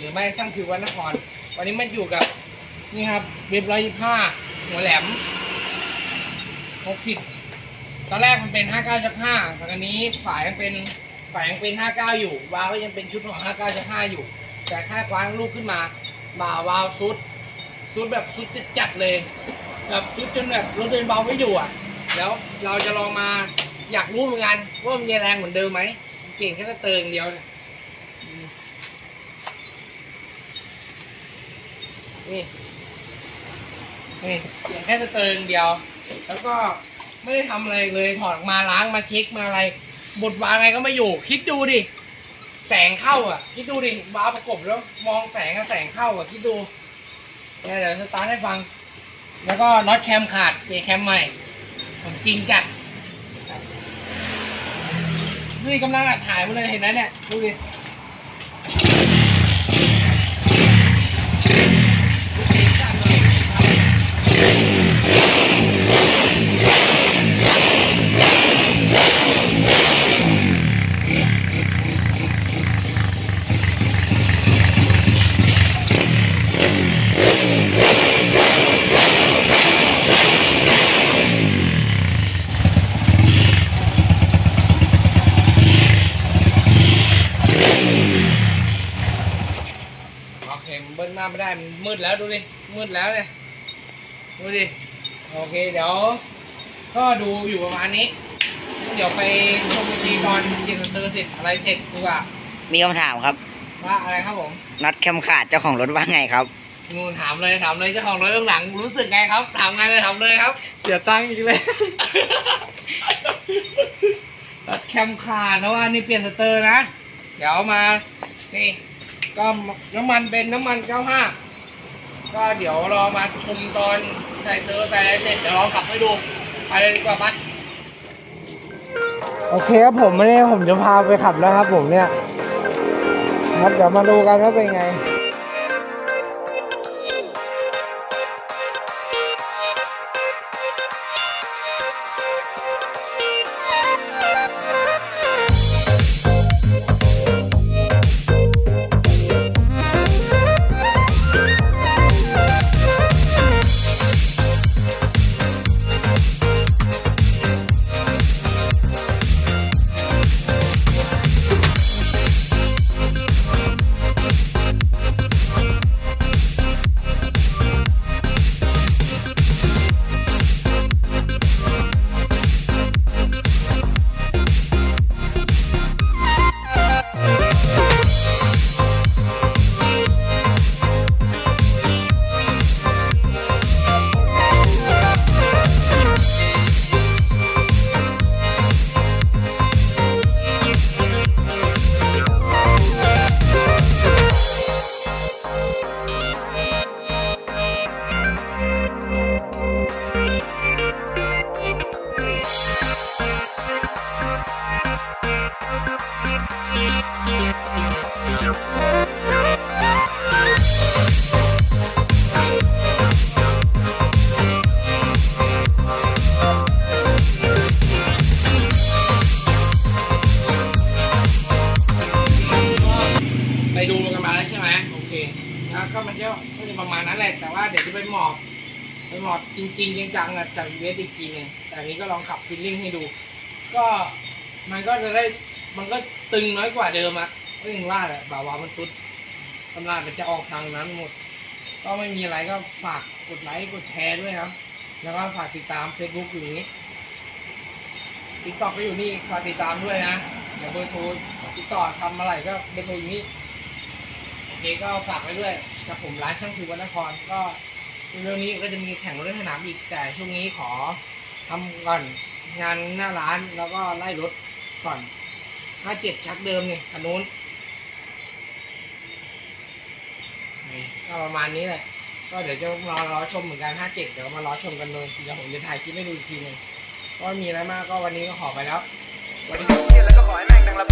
หรือไม่ช่างฟิววันนคร วันนี้มันอยู่กับนี่ครับเว็บร้อยยี่ห้าหัวแหลมหกสิบตอนแรกมันเป็นห้าเก้าจักห้าตอนนี้ฝายยังเป็นฝายยังเป็นห้าเก้าอยู่ วาล์วก็ยังเป็นชุดของห้าเก้าจักห้าอยู่ แต่แค่คว้างลูกขึ้นมาบ่าวาล์วซุดซุดแบบซุดจัดๆเลยแบบซุดจนแบบรถเดินเบาไม่อยู่อะ แล้วเราจะลองมาอยากรู้เหมือนกันว่ามันแรงเหมือนเดิมไหมเปลี่ยนแค่สเตอร์อย่างเดียวเนี่ยอืม นี่นี่เปลี่ยนแค่สเตอร์อย่างเดียว แล้วก็ไม่ได้ทำอะไรเลยถอดมาล้างมาเช็คมาอะไรบดวางอะไรก็ไม่อยู่ คิดดูดิ แสงเข้าอะ คิดดูดิวาประกบแล้ว มองแสงกับแสงเข้าอะ คิดดูเนี่ยเดี๋ยวสตาร์ทให้ฟัง แล้วก็น็อตแคมขาดเปลี่ยนแคมใหม่ ผมจริงจัดนี่กำลังอัดถ่ายมาเลยเห็นไหมเนี่ย ดูดิ ไม่ได้มันมืดแล้วดูดิมืดแล้วเนี่ยดูดิโอเคเดี๋ยว ก็ดูอยู่ประมาณนี้ เดี๋ยวไปชมอีกทีตอนเย็นเตอร์เสร็จอะไรเสร็จดีกว่ามีคำถามครับว่าอะไรครับผมน็อตแคมขาดเจ้าของรถว่าไงครับนูนถามเลยถามเลยเจ้าของรถเบื้องหลังรู้สึกไงครับ ถามไงเลยถามเลยครับ เสียตังค์อีกเลยตัดแคมขาดนะว่านี่เปลี่ยนสเตอร์นะ เดี๋ยวมา นี่ ก็น้ำมันเป็นน้ำมัน95ก็เดี๋ยวรอมาชมตอนใส่เซอร์ใส่อะไรเสร็จเดี๋ยวลองขับให้ดูไปเลยดีกว่าไหมโอเคครับผมไม่ได้ผมจะพาไปขับแล้วครับผมเนี่ยครับเดี๋ยวมาดูกันว่าเป็นไง ไปดูกันมาแล้วใช่ไหมโอเคแล้วก็มันก็ก็จะประมาณนั้นแหละแต่ว่าเดี๋ยวจะไปหมอบไปหมอบจริง ๆ จังๆอะจากเวสอีกทีหนึงแต่อันนี้ก็ลองขับฟิลลิ่งให้ดู ก็มันก็จะได้ มันก็ตึงน้อยกว่าเดิมอะก็ย่างว่าแหละบ่าวามันสุดกำลังมันจะออกทางนั้นหมด ก็ไม่มีอะไรก็ฝากกดไลค์กดแชร์ด้วยครับ แล้วก็ฝากติดตาม Facebook อยู่นี้ติ๊กต็อกก็อยู่นี่ฝากติดตามด้วยนะเดี๋ยวเบอร์โทรติดต่อทำอะไรก็เบอร์โทรอยู่นี่โอเคก็ฝากไว้ด้วยกับผมร้านช่างฟิววันนครก็เรื่องนี้ก็จะมีแข่งรถสนามอีกแต่ช่วงนี้ขอทำก่อนงานหน้าร้านแล้วก็ไล่รถก่อน ห้าเจ็ดชักเดิมนี่คันนู้นนี่ก็ประมาณนี้แหละ ก็เดี๋ยวจะรอรอชมเหมือนกันห้าเจ็ดเดี๋ยวมารอชมกันเลยเดี๋ยวผมจะถ่ายคลิปให้ดูอีกทีหนึงก็มีอะไรมากก็วันนี้ก็ขอไปแล้วสวัสดีครับ